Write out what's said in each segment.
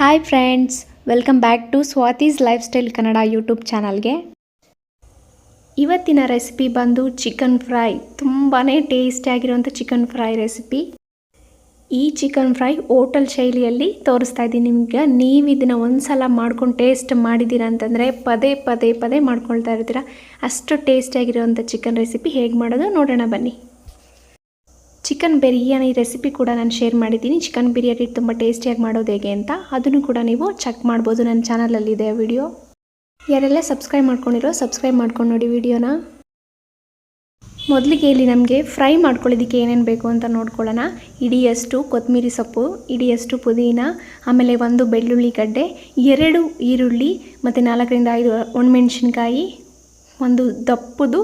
Hi friends welcome back to Swathi's life style Kannada YouTube ಚಾನಲ್ಗೆ ಇವತ್ತಿನ recipe ಬಂದು chicken fry ತುಂಬಾ ಟೇಸ್ಟಿಯಾಗಿರುವಂಥ ಚಿಕನ್ ಫ್ರೈ ರೆಸಿಪಿ ಈ ಚಿಕನ್ ಫ್ರೈ ಹೋಟೆಲ್ ಶೈಲಿಯಲ್ಲಿ ತೋರಿಸ್ತಾ ಇದ್ದೀನಿ ನಿಮ್ಗೆ. ನೀವು ಇದನ್ನು ಒಂದು ಸಲ ಮಾಡ್ಕೊಂಡು ಟೇಸ್ಟ್ ಮಾಡಿದ್ದೀರಾ ಅಂತಂದರೆ ಪದೇ ಪದೇ ಪದೇ ಮಾಡ್ಕೊಳ್ತಾ ಇರ್ತೀರ. ಅಷ್ಟು ಟೇಸ್ಟಿಯಾಗಿರುವಂಥ ಚಿಕನ್ ರೆಸಿಪಿ ಹೇಗೆ ಮಾಡೋದು ನೋಡೋಣ ಬನ್ನಿ. ಚಿಕನ್ ಬಿರಿಯಾನಿ ರೆಸಿಪಿ ಕೂಡ ನಾನು ಶೇರ್ ಮಾಡಿದ್ದೀನಿ. ಚಿಕನ್ ಬಿರಿಯಾನಿ ತುಂಬ ಟೇಸ್ಟಿಯಾಗಿ ಮಾಡೋದು ಹೇಗೆ ಅಂತ ಅದನ್ನು ಕೂಡ ನೀವು ಚೆಕ್ ಮಾಡ್ಬೋದು ನನ್ನ ಚಾನಲಲ್ಲಿದೆ ವಿಡಿಯೋ ಯಾರೆಲ್ಲ ಸಬ್ಸ್ಕ್ರೈಬ್ ಮಾಡ್ಕೊಂಡಿರೋ ಸಬ್ಸ್ಕ್ರೈಬ್ ಮಾಡ್ಕೊಂಡು ನೋಡಿ ವಿಡಿಯೋನ ಮೊದಲಿಗೆ ಇಲ್ಲಿ ನಮಗೆ ಫ್ರೈ ಮಾಡ್ಕೊಳ್ಳೋದಕ್ಕೆ ಏನೇನು ಬೇಕು ಅಂತ ನೋಡ್ಕೊಳ್ಳೋಣ. ಇಡಿಯಷ್ಟು ಕೊತ್ತಂಬರಿ ಸೊಪ್ಪು ಇಡಿಯಷ್ಟು ಪುದೀನ, ಆಮೇಲೆ ಒಂದು ಬೆಳ್ಳುಳ್ಳಿ ಗಡ್ಡೆ, ಎರಡು ಈರುಳ್ಳಿ, ಮತ್ತು ನಾಲ್ಕರಿಂದ ಐದು ಒಣಮೆಣ್ಸಿನ್ಕಾಯಿ, ಒಂದು ದಪ್ಪದು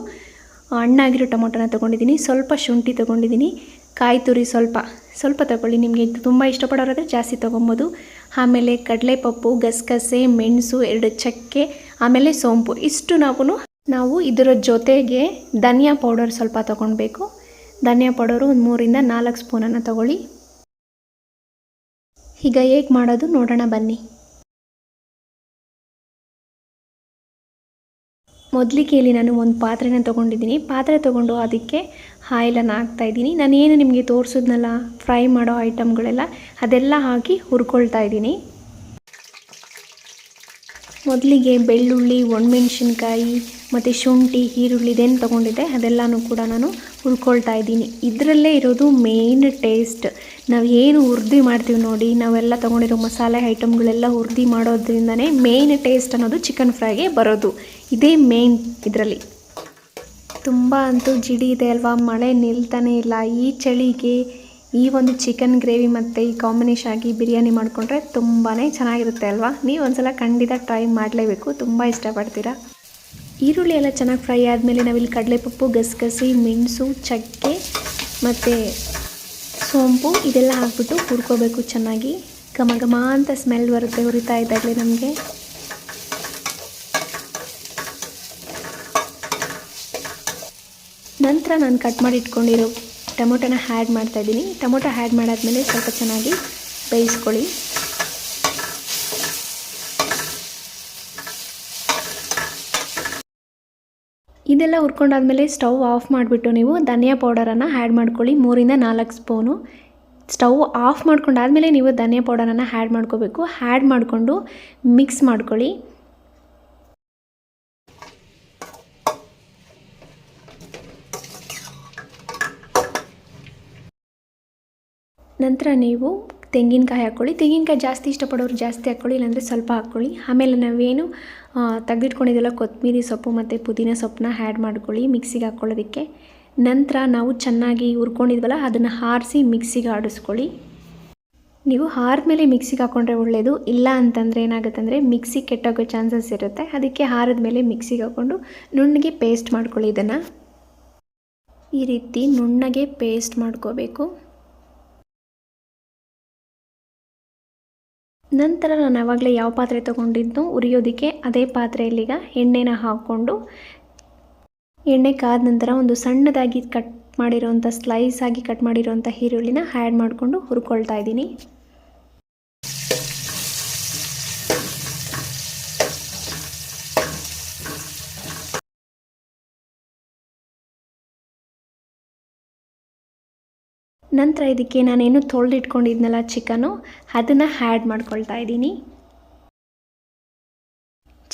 ಹಣ್ಣಾಗಿರೋ ಟೊಮೊಟೊನ ತೊಗೊಂಡಿದ್ದೀನಿ. ಸ್ವಲ್ಪ ಶುಂಠಿ ತೊಗೊಂಡಿದ್ದೀನಿ. ಕಾಯಿ ತುರಿ ಸ್ವಲ್ಪ. ಸ್ವಲ್ಪ ತೊಗೊಳ್ಳಿ. ನಿಮಗೆ ತುಂಬ ಇಷ್ಟಪಡೋರಾದರೆ ಜಾಸ್ತಿ ತೊಗೊಬೋದು. ಆಮೇಲೆ ಕಡಲೆಪಪ್ಪು, ಗಸಗಸೆ, ಮೆಣಸು, ಎರಡು ಚಕ್ಕೆ, ಆಮೇಲೆ ಸೋಂಪು. ಇಷ್ಟು ನಾವು ನಾವು ಇದರ ಜೊತೆಗೆ ಧನಿಯಾ ಪೌಡರ್ ಸ್ವಲ್ಪ ತೊಗೊಳ್ಬೇಕು ಧನಿಯಾ ಪೌಡರು ಒಂದು ಮೂರಿಂದ ನಾಲ್ಕು ಸ್ಪೂನನ್ನು ತೊಗೊಳ್ಳಿ. ಈಗ ಹೇಗೆ ಮಾಡೋದು ನೋಡೋಣ ಬನ್ನಿ. ಮೊದಲಿಗೆ ಇಲ್ಲಿ ನಾನು ಒಂದು ಪಾತ್ರೆನ ತೊಗೊಂಡಿದ್ದೀನಿ. ಪಾತ್ರೆ ತೊಗೊಂಡು ಅದಕ್ಕೆ ಆಯಿಲನ್ನು ಹಾಕ್ತಾಯಿದ್ದೀನಿ ನಾನೇನು ನಿಮಗೆ ತೋರಿಸಿದ್ನಲ್ಲ, ಫ್ರೈ ಮಾಡೋ ಐಟಮ್ಗಳೆಲ್ಲ, ಅದೆಲ್ಲ ಹಾಕಿ ಹುರ್ಕೊಳ್ತಾ ಇದ್ದೀನಿ. ಮೊದಲಿಗೆ ಬೆಳ್ಳುಳ್ಳಿ, ಒಣಮೆಣ್ಸಿನ್ಕಾಯಿ, ಮತ್ತು ಶುಂಠಿ, ಈರುಳ್ಳಿ ಇದೇನು ತೊಗೊಂಡಿದ್ದೆ ಅದೆಲ್ಲನೂ ಕೂಡ ನಾನು ಹುರ್ಕೊಳ್ತಾ ಇದ್ದೀನಿ. ಇದರಲ್ಲೇ ಇರೋದು ಮೇಯ್ನ್ ಟೇಸ್ಟ್ ನಾವು ಏನು ಹುರ್ದಿ ಮಾಡ್ತೀವಿ ನೋಡಿ, ನಾವೆಲ್ಲ ತೊಗೊಂಡಿರೋ ಮಸಾಲೆ ಐಟಮ್ಗಳೆಲ್ಲ ಹುರ್ದಿ ಮಾಡೋದ್ರಿಂದನೇ ಮೇಯ್ನ್ ಟೇಸ್ಟ್ ಅನ್ನೋದು ಚಿಕನ್ ಫ್ರೈಗೆ ಬರೋದು. ಇದೇ ಮೇಯ್ನ್ ಇದರಲ್ಲಿ. ತುಂಬ ಅಂತೂ ಜಿಡಿ ಇದೆ ಅಲ್ವಾ? ಮಳೆ ನಿಲ್ತಾನೆ ಇಲ್ಲ. ಈ ಚಳಿಗೆ ಈ ಒಂದು ಚಿಕನ್ ಗ್ರೇವಿ ಮತ್ತು ಈ ಕಾಂಬಿನೇಷನ್ ಆಗಿ ಬಿರಿಯಾನಿ ಮಾಡಿಕೊಂಡ್ರೆ ತುಂಬಾ ಚೆನ್ನಾಗಿರುತ್ತೆ ಅಲ್ವಾ? ನೀವು ಒಂದ್ಸಲ ಖಂಡಿತ ಟ್ರೈ ಮಾಡಲೇಬೇಕು. ತುಂಬ ಇಷ್ಟಪಡ್ತೀರಾ? ಈರುಳ್ಳಿ ಎಲ್ಲ ಚೆನ್ನಾಗಿ ಫ್ರೈ ಆದಮೇಲೆ ನಾವಿಲ್ಲಿ ಕಡಲೆಪಪ್ಪು, ಗಸಗಸೆ, ಮೆಣಸು, ಚಕ್ಕೆ ಮತ್ತು ಸೋಂಪು ಇದೆಲ್ಲ ಹಾಕ್ಬಿಟ್ಟು ಹುರ್ಕೋಬೇಕು ಚೆನ್ನಾಗಿ. ಘಮ ಘಮ ಅಂತ ಸ್ಮೆಲ್ ಬರುತ್ತೆ ಹುರಿತಾ ಇದ್ದಾಗಲೇ ನಮಗೆ. ನಂತರ ನಾನು ಕಟ್ ಮಾಡಿ ಇಟ್ಕೊಂಡಿರೋ ಟೊಮೊಟೊನ ಹ್ಯಾಡ್ ಮಾಡ್ತಾಯಿದ್ದೀನಿ ಟೊಮೊಟೊ ಹ್ಯಾಡ್ ಮಾಡಾದಮೇಲೆ ಸ್ವಲ್ಪ ಚೆನ್ನಾಗಿ ಬೇಯಿಸ್ಕೊಳ್ಳಿ. ಇದೆಲ್ಲ ಹುರ್ಕೊಂಡಾದ್ಮೇಲೆ ಸ್ಟವ್ ಆಫ್ ಮಾಡಿಬಿಟ್ಟು ನೀವು ಧನಿಯಾ ಪೌಡರನ್ನು ಆ್ಯಡ್ ಮಾಡ್ಕೊಳ್ಳಿ, ಮೂರಿಂದ ನಾಲ್ಕು ಸ್ಪೂನು. ಸ್ಟವ್ ಆಫ್ ಮಾಡ್ಕೊಂಡಾದಮೇಲೆ ನೀವು ಧನಿಯಾ ಪೌಡರನ್ನು ಆ್ಯಡ್ ಮಾಡ್ಕೋಬೇಕು. ಹ್ಯಾಡ್ ಮಾಡಿಕೊಂಡು ಮಿಕ್ಸ್ ಮಾಡ್ಕೊಳ್ಳಿ. ನಂತರ ನೀವು ತೆಂಗಿನಕಾಯಿ ಹಾಕ್ಕೊಳ್ಳಿ. ತೆಂಗಿನಕಾಯಿ ಜಾಸ್ತಿ ಇಷ್ಟಪಡೋರು ಜಾಸ್ತಿ ಹಾಕ್ಕೊಳ್ಳಿ, ಇಲ್ಲಾಂದರೆ ಸ್ವಲ್ಪ ಹಾಕ್ಕೊಳ್ಳಿ. ಆಮೇಲೆ ನಾವೇನು ತೆಗೆದಿಟ್ಕೊಂಡಿದ್ದೆಲ್ಲ ಕೊತ್ತಂಬರಿ ಸೊಪ್ಪು ಮತ್ತು ಪುದೀನ ಸೊಪ್ಪನ್ನ ಆ್ಯಡ್ ಮಾಡ್ಕೊಳ್ಳಿ ಮಿಕ್ಸಿಗೆ ಹಾಕ್ಕೊಳ್ಳೋದಕ್ಕೆ. ನಂತರ ನಾವು ಚೆನ್ನಾಗಿ ಹುರ್ಕೊಂಡಿದ್ವಲ್ಲ, ಅದನ್ನು ಹಾರಿಸಿ ಮಿಕ್ಸಿಗೆ ಆಡಿಸ್ಕೊಳ್ಳಿ. ನೀವು ಹಾರಿದ್ಮೇಲೆ ಮಿಕ್ಸಿಗೆ ಹಾಕ್ಕೊಂಡ್ರೆ ಒಳ್ಳೆಯದು ಇಲ್ಲ ಅಂತಂದರೆ ಏನಾಗುತ್ತೆ ಅಂದರೆ ಮಿಕ್ಸಿ ಕೆಟ್ಟೋಗೋ ಚಾನ್ಸಸ್ ಇರುತ್ತೆ. ಅದಕ್ಕೆ ಹಾರದ ಮೇಲೆ ಮಿಕ್ಸಿಗೆ ಹಾಕ್ಕೊಂಡು ನುಣ್ಣಗೆ ಪೇಸ್ಟ್ ಮಾಡ್ಕೊಳ್ಳಿ ಇದನ್ನು. ಈ ರೀತಿ ನುಣ್ಣಗೆ ಪೇಸ್ಟ್ ಮಾಡ್ಕೋಬೇಕು. ನಂತರ ನಾನು ಆವಾಗಲೇ ಯಾವ ಪಾತ್ರೆ ತೊಗೊಂಡಿದ್ದು ಉರಿಯೋದಕ್ಕೆ ಅದೇ ಪಾತ್ರೆಯಲ್ಲೀಗ ಎಣ್ಣೆನ ಹಾಕ್ಕೊಂಡು, ಎಣ್ಣೆ ಕಾದ ನಂತರ ಒಂದು ಸಣ್ಣದಾಗಿ ಕಟ್ ಮಾಡಿರೋಂಥ ಸ್ಲೈಸ್ ಆಗಿ ಕಟ್ ಮಾಡಿರೋಂಥ ಈರುಳ್ಳಿನ ಆ್ಯಡ್ ಮಾಡಿಕೊಂಡು ಹುರ್ಕೊಳ್ತಾ ಇದ್ದೀನಿ. ನಂತರ ಇದಕ್ಕೆ ನಾನೇನು ತೊಳೆದಿಟ್ಕೊಂಡಿದ್ನಲ್ಲ ಚಿಕನು ಅದನ್ನು ಹ್ಯಾಡ್ ಮಾಡ್ಕೊಳ್ತಾ ಇದ್ದೀನಿ.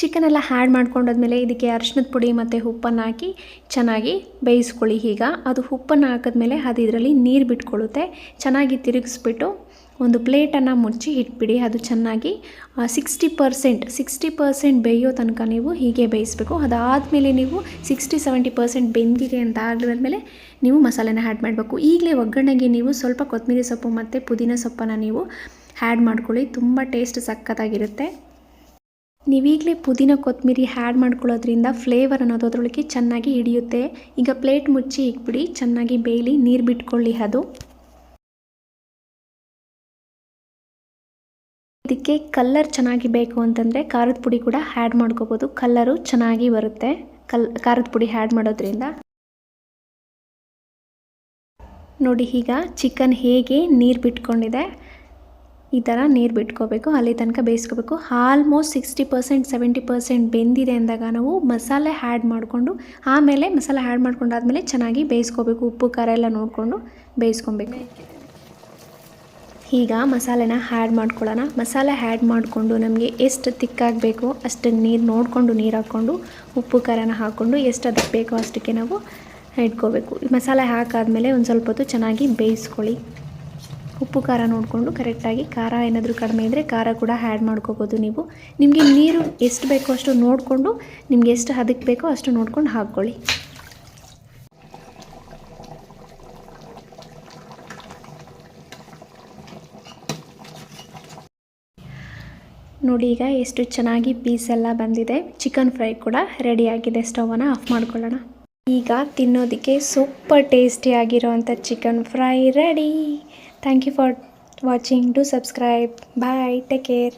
ಚಿಕನೆಲ್ಲ ಹ್ಯಾಡ್ ಮಾಡ್ಕೊಂಡಾದ್ಮೇಲೆ ಇದಕ್ಕೆ ಅರಿಶಿನದ ಪುಡಿ ಮತ್ತು ಉಪ್ಪನ್ನು ಹಾಕಿ ಚೆನ್ನಾಗಿ ಬೇಯಿಸ್ಕೊಳ್ಳಿ ಈಗ. ಅದು ಉಪ್ಪನ್ನು ಹಾಕಿದ್ಮೇಲೆ ಅದು ಇದರಲ್ಲಿ ನೀರು ಬಿಟ್ಕೊಳ್ಳುತ್ತೆ. ಚೆನ್ನಾಗಿ ತಿರುಗಿಸ್ಬಿಟ್ಟು ಒಂದು ಪ್ಲೇಟನ್ನು ಮುಚ್ಚಿ ಇಟ್ಬಿಡಿ. ಅದು ಚೆನ್ನಾಗಿ ಸಿಕ್ಸ್ಟಿ ಪರ್ಸೆಂಟ್ ಸಿಕ್ಸ್ಟಿ ಪರ್ಸೆಂಟ್ ಬೇಯೋ ತನಕ ನೀವು ಹೀಗೆ ಬೇಯಿಸ್ಬೇಕು. ಅದಾದಮೇಲೆ ನೀವು ಸಿಕ್ಸ್ಟಿ ಸೆವೆಂಟಿ ಪರ್ಸೆಂಟ್ ಬೆಂದಿದೆ ಅಂತ ಆಗಿದ್ಮೇಲೆ ನೀವು ಮಸಾಲೆನ ಆ್ಯಡ್ ಮಾಡಬೇಕು. ಈಗಲೇ ಒಗ್ಗರಣೆಗೆ ನೀವು ಸ್ವಲ್ಪ ಕೊತ್ತಂಬರಿ ಸೊಪ್ಪು ಮತ್ತು ಪುದೀನ ಸೊಪ್ಪನ್ನು ನೀವು ಆ್ಯಡ್ ಮಾಡ್ಕೊಳ್ಳಿ. ತುಂಬ ಟೇಸ್ಟ್ ಸಖತ್ತಾಗಿರುತ್ತೆ. ನೀವೀಗಲೇ ಪುದೀನ ಕೊತ್ತಂಬರಿ ಹ್ಯಾಡ್ ಮಾಡ್ಕೊಳ್ಳೋದ್ರಿಂದ ಫ್ಲೇವರ್ ಅನ್ನೋದು ಅದರೊಳಗೆ ಚೆನ್ನಾಗಿ ಹಿಡಿಯುತ್ತೆ. ಈಗ ಪ್ಲೇಟ್ ಮುಚ್ಚಿ ಇಕ್ಬಿಡಿ, ಚೆನ್ನಾಗಿ ಬೇಯಲಿ, ನೀರು ಬಿಟ್ಕೊಳ್ಳಿ ಅದು. ಇದಕ್ಕೆ ಕಲ್ಲರ್ ಚೆನ್ನಾಗಿ ಬೇಕು ಅಂತಂದರೆ ಖಾರದ ಪುಡಿ ಕೂಡ ಆ್ಯಡ್ ಮಾಡ್ಕೋಬೋದು. ಕಲ್ಲರು ಚೆನ್ನಾಗಿ ಬರುತ್ತೆ. ಕಲ್, ಖಾರದ ಪುಡಿ ಹ್ಯಾಡ್ ಮಾಡೋದ್ರಿಂದ. ನೋಡಿ ಈಗ ಚಿಕನ್ ಹೇಗೆ ನೀರು ಬಿಟ್ಕೊಂಡಿದೆ. ಈ ಥರ ನೀರು ಬಿಟ್ಕೋಬೇಕು, ಅಲ್ಲಿ ತನಕ ಬೇಯಿಸ್ಕೋಬೇಕು. Almost sixty percent seventy percent ಬೆಂದಿದೆ ಅಂದಾಗ ನಾವು ಮಸಾಲೆ ಆ್ಯಡ್ ಮಾಡಿಕೊಂಡು, ಆಮೇಲೆ ಮಸಾಲೆ ಆ್ಯಡ್ ಮಾಡ್ಕೊಂಡಾದ್ಮೇಲೆ ಚೆನ್ನಾಗಿ ಬೇಯಿಸ್ಕೋಬೇಕು. ಉಪ್ಪು, ಖಾರ ಎಲ್ಲ ನೋಡಿಕೊಂಡು ಬೇಯಿಸ್ಕೊಬೇಕು. ಈಗ ಮಸಾಲೆನ ಹ್ಯಾಡ್ ಮಾಡ್ಕೊಳ್ಳೋಣ. ಮಸಾಲೆ ಹ್ಯಾಡ್ ಮಾಡಿಕೊಂಡು ನಮಗೆ ಎಷ್ಟು ತಿಕ್ಕಾಗಬೇಕು ಅಷ್ಟು ನೀರು ನೋಡಿಕೊಂಡು ನೀರು ಹಾಕ್ಕೊಂಡು, ಉಪ್ಪು, ಖಾರನ ಹಾಕ್ಕೊಂಡು ಎಷ್ಟು ಅದಕ್ಕೆ ಬೇಕೋ ಅಷ್ಟಕ್ಕೆ ನಾವು ಇಟ್ಕೋಬೇಕು. ಮಸಾಲೆ ಹಾಕಾದ್ಮೇಲೆ ಒಂದು ಸ್ವಲ್ಪ ಹೊತ್ತು ಚೆನ್ನಾಗಿ ಬೇಯಿಸ್ಕೊಳ್ಳಿ. ಉಪ್ಪು ಖಾರ ನೋಡಿಕೊಂಡು ಕರೆಕ್ಟಾಗಿ ಖಾರ ಏನಾದರೂ ಕಡಿಮೆ ಇದ್ದರೆ ಖಾರ ಕೂಡ ಆ್ಯಡ್ ಮಾಡ್ಕೋಬೋದು ನೀವು. ನಿಮಗೆ ನೀರು ಎಷ್ಟು ಬೇಕೋ ಅಷ್ಟು ನೋಡಿಕೊಂಡು, ನಿಮಗೆ ಎಷ್ಟು ಹದಕ್ಕೆ ಬೇಕೋ ಅಷ್ಟು ನೋಡ್ಕೊಂಡು ಹಾಕ್ಕೊಳ್ಳಿ. ನೋಡಿ ಈಗ ಎಷ್ಟು ಚೆನ್ನಾಗಿ ಪೀಸ್ ಎಲ್ಲ ಬಂದಿದೆ. ಚಿಕನ್ ಫ್ರೈ ಕೂಡ ರೆಡಿಯಾಗಿದೆ ಸ್ಟವನ್ನು ಆಫ್ ಮಾಡ್ಕೊಳ್ಳೋಣ. ಈಗ ತಿನ್ನೋದಕ್ಕೆ super ಟೇಸ್ಟಿಯಾಗಿರೋವಂಥ chicken fry ready Thank you for watching. Do subscribe. Bye. Take care.